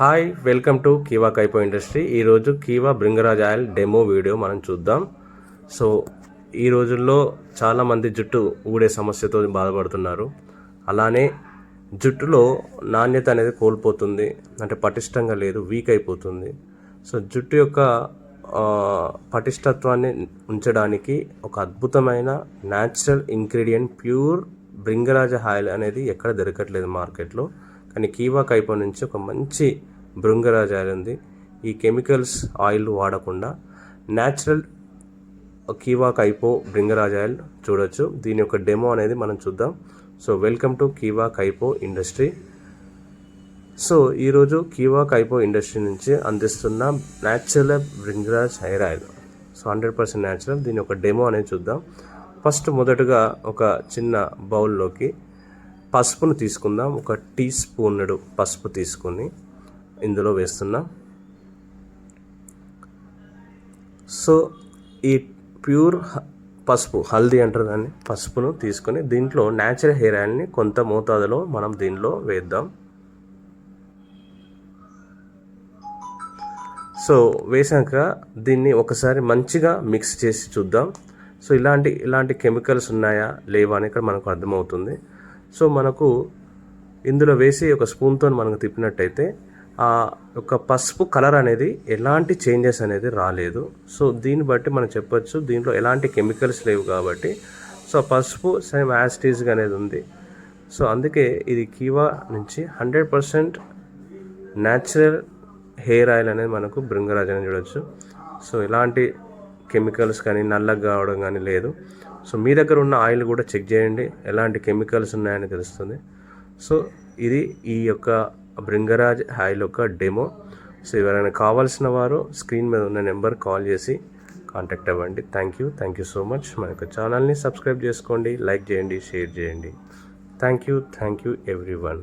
Hi welcome to Keeva Kaipo industry. ఈరోజు Keeva bhringraj oil demo video మనం చూద్దాం. So ఈ రోజుల్లో చాలామంది జుట్టు ఊడే సమస్యతో బాధపడుతున్నారు. అలానే జుట్టులో నాణ్యత అనేది కోల్పోతుంది అంటే పటిష్టంగా లేదు వీక్ అయిపోతుంది. సో జుట్టు యొక్క పటిష్టత్వాన్ని ఉంచడానికి ఒక అద్భుతమైన natural ingredient pure bhringraj oil అనేది ఎక్కడ దొరకట్లేదు మార్కెట్లో. కానీ కీవా కైపో నుంచి ఒక మంచి బృంగరాజ ఆయిల్ ఉంది. ఈ కెమికల్స్ ఆయిల్ వాడకుండా న్యాచురల్ కీవా కైపో భృంగరాజ్ ఆయిల్ చూడొచ్చు. దీని యొక్క డెమో అనేది మనం చూద్దాం. So welcome to Keeva Kaipo industry. So ఈరోజు కీవా కైపో ఇండస్ట్రీ నుంచి అందిస్తున్న natural bhringraj hair oil. So hundred percent natural దీని ఒక డెమో అనేది చూద్దాం. ఫస్ట్ మొదటగా ఒక చిన్న బౌల్లోకి పసుపును తీసుకుందాం. ఒక టీ స్పూన్డు పసుపు తీసుకొని ఇందులో వేస్తున్నాం. సో ఈ ప్యూర్ పసుపు హల్దీ అంటారు దాన్ని. పసుపును తీసుకొని దీంట్లో న్యాచురల్ హెయిర్ ఆయిల్ని కొంత మోతాదులో మనం దీనిలో వేద్దాం. సో వేసాక దీన్ని ఒకసారి మంచిగా మిక్స్ చేసి చూద్దాం. సో ఇలాంటి ఇలాంటి కెమికల్స్ ఉన్నాయా లేవా అని ఇక్కడ మనకు అర్థమవుతుంది. సో మనకు ఇందులో వేసి ఒక స్పూన్తో మనకు తిప్పినట్టయితే ఆ యొక్క పసుపు కలర్ అనేది ఎలాంటి చేంజెస్ అనేది రాలేదు. సో దీన్ని బట్టి మనం చెప్పొచ్చు దీంట్లో ఎలాంటి కెమికల్స్ లేవు కాబట్టి సో పసుపు సేమ్ యాస్టీజ్గా అనేది ఉంది. సో అందుకే ఇది కీవా నుంచి hundred percent natural hair oil అనేది మనకు బృంగరాజ్ అని చూడొచ్చు. సో ఎలాంటి కెమికల్స్ కానీ నల్లగా కావడం కానీ లేదు. సో మీ దగ్గర ఉన్న ఆయిల్ కూడా చెక్ చేయండి. ఎలాంటి కెమికల్స్ ఉన్నాయని తెలుస్తుంది. సో ఇది ఈ యొక్క బృంగరాజ్ ఆయిల్ యొక్క డెమో. సో ఎవరైనా కావాల్సిన వారు స్క్రీన్ మీద ఉన్న నెంబర్ కాల్ చేసి కాంటాక్ట్ అవ్వండి. Thank you. Thank you so much. మన యొక్క ఛానల్ని సబ్స్క్రైబ్ చేసుకోండి. లైక్ చేయండి. షేర్ చేయండి. Thank you. Thank you everyone